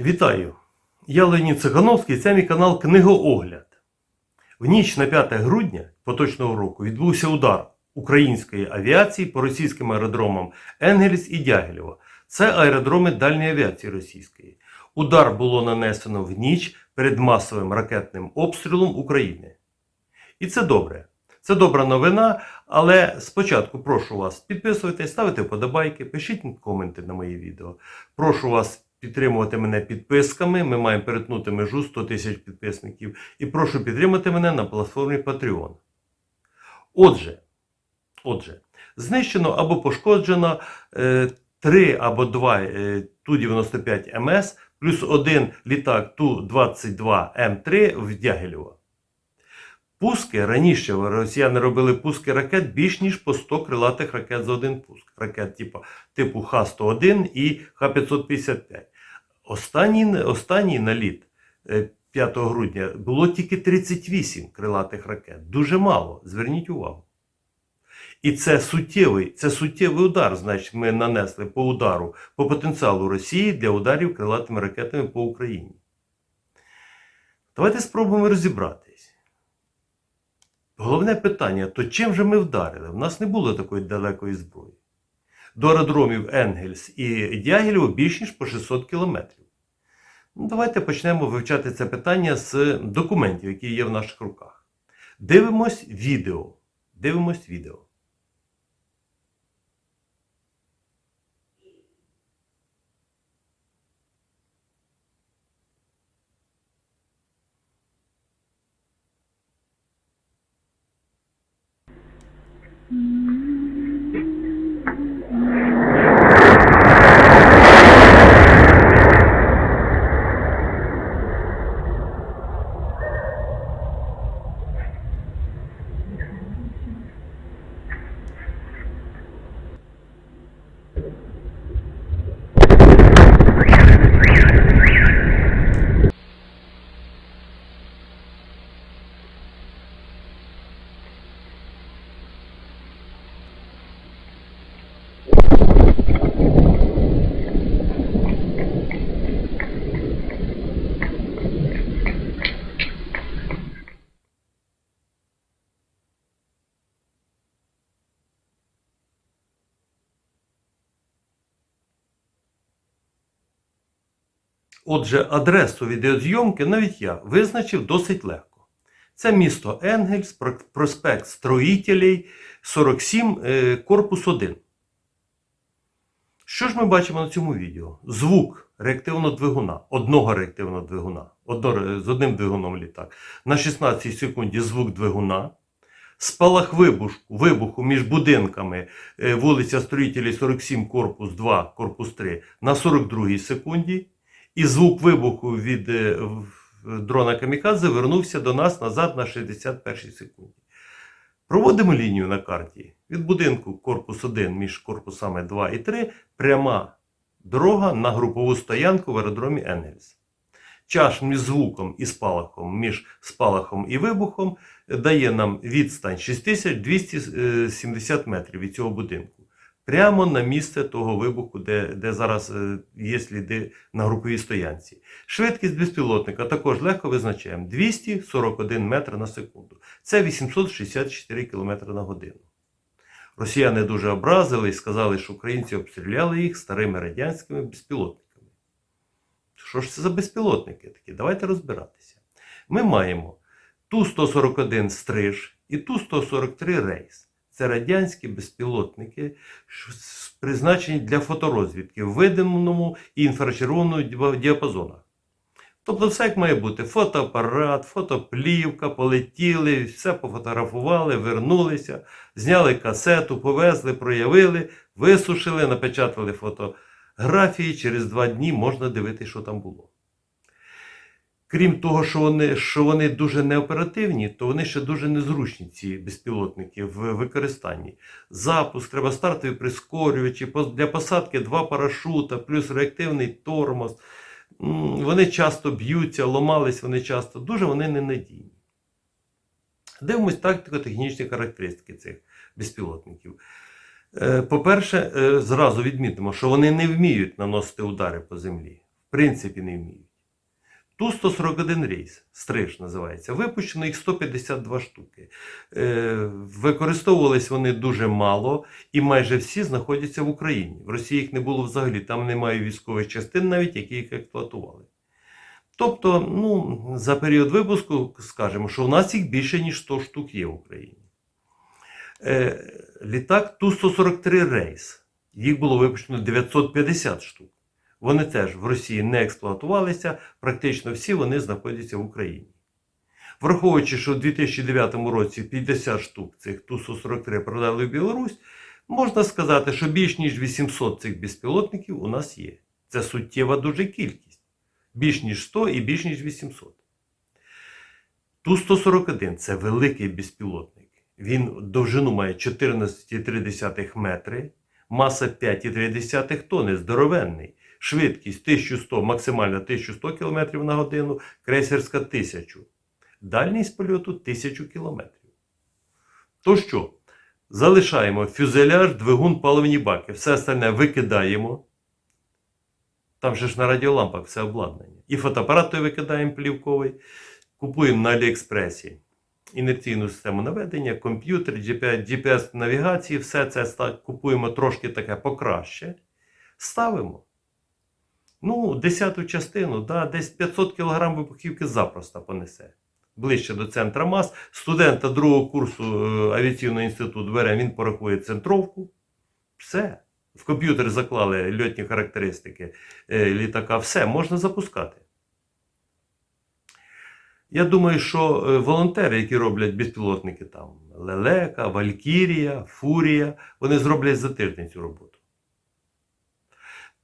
Вітаю! Я Леонід Цихановський, це мій канал Книгоогляд. В ніч на 5 грудня поточного року відбувся удар української авіації по російським аеродромам Енгельс і Дягілєво. Це аеродроми дальньої авіації російської. Удар було нанесено в ніч перед масовим ракетним обстрілом України. І це добре. Це добра новина, але спочатку прошу вас підписуйтесь, ставити вподобайки, пишіть коменти на мої відео. Прошу вас підтримувати мене підписками. Ми маємо перетнути межу 100 тисяч підписників. І прошу підтримати мене на платформі Patreon. Отже, отже, знищено або пошкоджено е, 3 або 2 е, Ту-95 МС плюс один літак Ту-22М3 в Дягілєво. Пуски раніше росіяни робили пуски ракет більш ніж по 100 крилатих ракет за один пуск. Ракет типу, типу Х-101 і Х-555. Останній, останній наліт е, 5 грудня було тільки 38 крилатих ракет. Дуже мало. Зверніть увагу. І це суттєвий, це суттєвий удар, значить, ми нанесли по удару, по потенціалу Росії для ударів крилатими ракетами по Україні. Давайте спробуємо розібратись. Головне питання: то чим же ми вдарили? У нас не було такої далекої зброї. До аеродромів Енгельс і Дягілєво більш ніж по 600 кілометрів. Ну, давайте почнемо вивчати це питання з документів, які є в наших руках. Дивимось відео. Дивимось відео. Отже, адресу відеозйомки навіть я визначив досить легко. Це місто Енгельс, проспект Строїтелей, 47, е, корпус 1. Що ж ми бачимо на цьому відео? Звук реактивного двигуна, одного реактивного двигуна, одно, з одним двигуном літак. На 16 секунді звук двигуна. Спалах вибуху, вибуху між будинками е, вулиця Строїтелей 47, корпус 2, корпус 3 на 42 секунді. І звук вибуху від е, дрона Камікадзе вернувся до нас назад на 61 секунді. Проводимо лінію на карті. Від будинку корпус 1 між корпусами 2 і 3 пряма дорога на групову стоянку в аеродромі Енгельс. Час між звуком і спалахом, між спалахом і вибухом е, дає нам відстань 6270 метрів від цього будинку. Прямо на місце того вибуху, де, де зараз е, є сліди на груповій стоянці. Швидкість безпілотника також легко визначаємо 241 метр на секунду. Це 864 км на годину. Росіяни дуже образили і сказали, що українці обстріляли їх старими радянськими безпілотниками. Що ж це за безпілотники такі? Давайте розбиратися. Ми маємо Ту-141 стриж і Ту-143 рейс. Це радянські безпілотники, призначені для фоторозвідки в видимому і інфрачервоному діапазонах. Тобто, все як має бути: фотоапарат, фотоплівка, полетіли, все пофотографували, вернулися, зняли касету, повезли, проявили, висушили, напечатали фотографії. Через два дні можна дивитися, що там було. Крім того, що вони, що вони дуже неоперативні, то вони ще дуже незручні, ці безпілотники в використанні. Запуск, треба стартові прискорювачі, для посадки два парашута, плюс реактивний тормоз. Вони часто б'ються, ломались вони часто, дуже вони ненадійні. Дивимось тактико-технічні характеристики цих безпілотників. Е, По-перше, е, зразу відмітимо, що вони не вміють наносити удари по землі. В принципі не вміють. Ту-141 рейс, стриж називається, випущено їх 152 штуки. Е, використовувались вони дуже мало і майже всі знаходяться в Україні. В Росії їх не було взагалі, там немає військових частин, навіть які їх експлуатували. Тобто, ну, за період випуску скажемо, що у нас їх більше, ніж 100 штук є в Україні. Е, літак Ту-143 рейс. Їх було випущено 950 штук. Вони теж в Росії не експлуатувалися, практично всі вони знаходяться в Україні. Враховуючи, що у 2009 році 50 штук цих Ту-143 продали в Білорусь, можна сказати, що більш ніж 800 цих безпілотників у нас є. Це суттєва дуже кількість. Більш ніж 100 і більш ніж 800. Ту-141 це великий безпілотник. Він довжину має 14,3 метри, маса 5,3 тонни, здоровенний. Швидкість 1100, максимальна 1100 км на годину, крейсерська 1000. Дальність польоту 1000 км. То що? Залишаємо фюзеляж, двигун, паливні баки. Все остальне викидаємо. Там же ж на радіолампах все обладнання. І фотоапарат той викидаємо плівковий. Купуємо на Аліекспресі інерційну систему наведення, комп'ютер, GPS навігації, все це купуємо трошки таке покраще. Ставимо. Ну, десяту частину, да, десь 500 кг вибухівки запросто понесе. Ближче до центра мас. Студента другого курсу е, авіаційного інституту бере, він порахує центровку. Все. В комп'ютер заклали льотні характеристики е, літака. Все, можна запускати. Я думаю, що е, волонтери, які роблять безпілотники там, Лелека, Валькірія, Фурія, вони зроблять за тиждень цю роботу.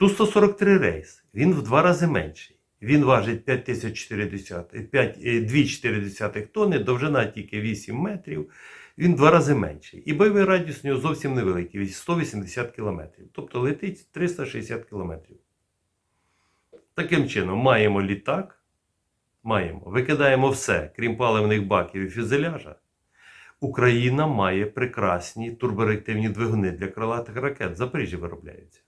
Ту-143 рейс, він в два рази менший. Він важить 2,4 тонни, довжина тільки 8 метрів. Він в два рази менший. І бойовий радіус у нього зовсім невеликий 180 км. Тобто летить 360 км. Таким чином, маємо літак. Маємо. Викидаємо все, крім паливних баків і фюзеляжа. Україна має прекрасні турбореактивні двигуни для крилатих ракет. В Запоріжжі виробляються.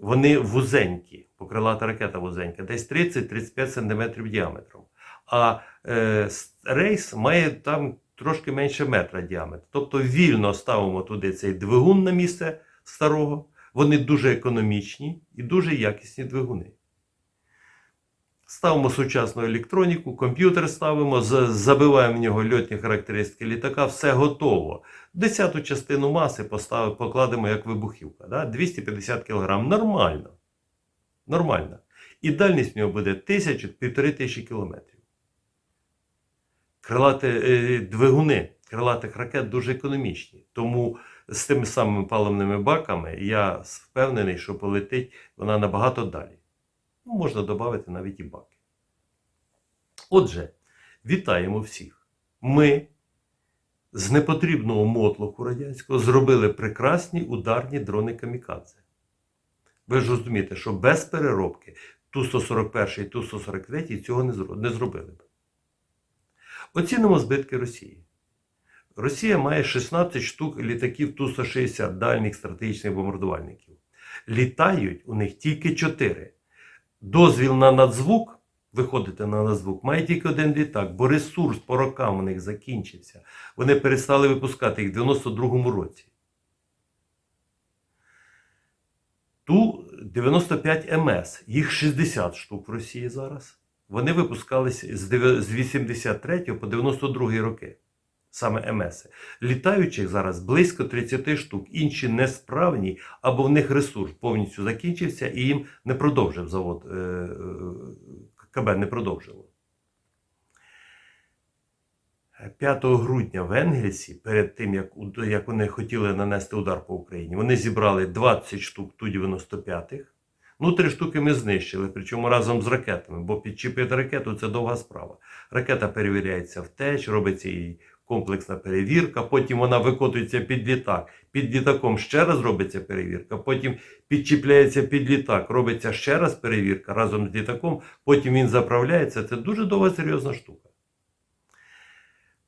Вони вузенькі, покрилата ракета вузенька, десь 30-35 см діаметром. А е, рейс має там трошки менше метра діаметр. Тобто вільно ставимо туди цей двигун на місце старого. Вони дуже економічні і дуже якісні двигуни. Ставимо сучасну електроніку, комп'ютер ставимо, забиваємо в нього льотні характеристики літака, все готово. Десяту частину маси поставимо, покладемо як вибухівка. Да? 250 кг. Нормально. Нормально. І дальність в нього буде 1000-1500 тисячі кілометрів. Крилати е, двигуни крилатих ракет дуже економічні. Тому з тими самими паливними баками я впевнений, що полетить вона набагато далі. Ну, можна додати навіть і баки. Отже, вітаємо всіх. Ми з непотрібного мотлоху радянського зробили прекрасні ударні дрони камікадзе. Ви ж розумієте, що без переробки Ту-141 і Ту-143 цього не зробили б. Оцінимо збитки Росії. Росія має 16 штук літаків Ту-160 дальніх стратегічних бомбардувальників. Літають у них тільки 4. Дозвіл на надзвук, виходити на надзвук, має тільки один літак, бо ресурс по рокам у них закінчився. Вони перестали випускати їх в 92-му році. Ту 95 МС, їх 60 штук в Росії зараз. Вони випускалися з 83 по 92 роки. Саме МС. Літаючих зараз близько 30 штук, інші несправні, або в них ресурс повністю закінчився і їм не продовжив завод. е, е, КБ не продовжило. 5 грудня в Енгельсі, перед тим, як, як вони хотіли нанести удар по Україні, вони зібрали 20 штук Ту-95. Ну, три штуки ми знищили, причому разом з ракетами, бо підчепити ракету це довга справа. Ракета перевіряється втеч, робиться їй комплексна перевірка, потім вона викотується під літак. Під літаком ще раз робиться перевірка, потім підчіпляється під літак, робиться ще раз перевірка разом з літаком, потім він заправляється. Це дуже довга серйозна штука.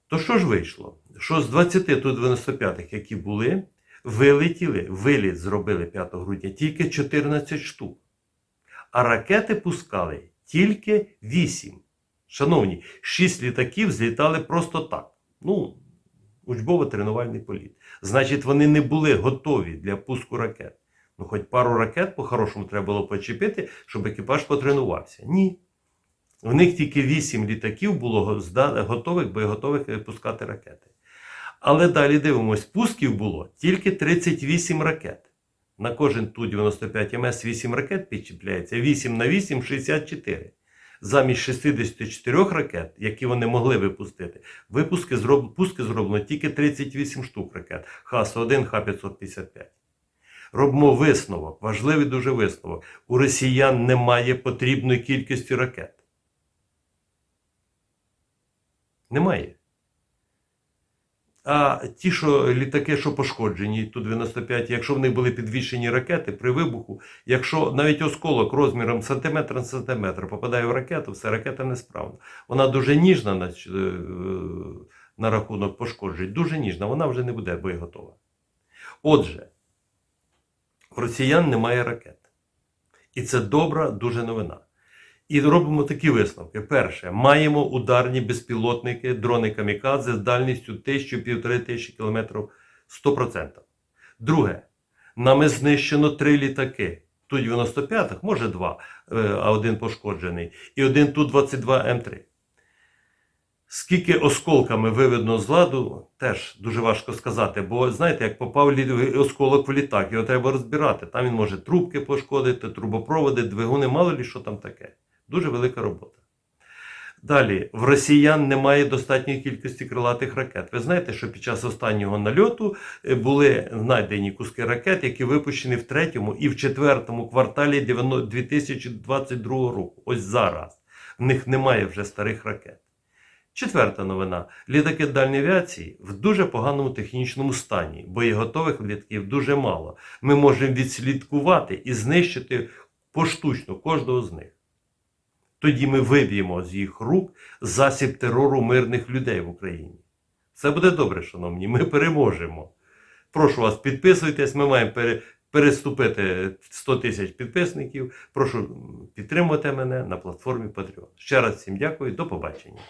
То що ж вийшло? Що з 20 ту 95 які були, вилетіли, виліт зробили 5 грудня тільки 14 штук. а ракети пускали тільки 8. Шановні, 6 літаків злітали просто так. Ну, учбово-тренувальний політ. Значить, вони не були готові для пуску ракет. Ну, хоч пару ракет по-хорошому треба було почепити, щоб екіпаж потренувався. Ні. В них тільки 8 літаків було го- готових, боєготових е, пускати ракети. Але далі дивимось, пусків було тільки 38 ракет. На кожен Ту-95 МС 8 ракет підчіпляється, 8 на 8 64. Замість 64 ракет, які вони могли випустити, випуски зроб... пуски зроблено тільки 38 штук ракет Х-101, Х-555. Робимо висновок, важливий дуже висновок. У росіян немає потрібної кількості ракет. Немає. А ті, що літаки, що пошкоджені, Ту-95, якщо в них були підвішені ракети при вибуху, якщо навіть осколок розміром сантиметр на сантиметр попадає в ракету, все ракета несправна. Вона дуже ніжна на, е, на рахунок пошкоджень, дуже ніжна, вона вже не буде боєготова. Отже, в росіян немає ракет. І це добра дуже новина. І робимо такі висновки. Перше, маємо ударні безпілотники, дрони камікадзе з дальністю 1000-1500 тисячі кілометрів 100%. Друге, нами знищено три літаки. Ту 95-х, може два, е, а один пошкоджений, і один Ту-22М3. Скільки осколками виведено з ладу, теж дуже важко сказати. Бо знаєте, як попав осколок в літак, його треба розбирати. Там він може трубки пошкодити, трубопроводи, двигуни, мало лі що там таке. Дуже велика робота. Далі, в росіян немає достатньої кількості крилатих ракет. Ви знаєте, що під час останнього нальоту е, були знайдені куски ракет, які випущені в третьому і в четвертому кварталі 2022 року. Ось зараз. В них немає вже старих ракет. Четверта новина. Літаки дальньої авіації в дуже поганому технічному стані. Боєготових літаків дуже мало. Ми можемо відслідкувати і знищити поштучно кожного з них. Тоді ми виб'ємо з їх рук засіб терору мирних людей в Україні. Все буде добре, шановні, ми переможемо. Прошу вас, підписуйтесь, ми маємо пере- переступити 100 тисяч підписників. Прошу підтримати мене на платформі Patreon. Ще раз всім дякую, до побачення.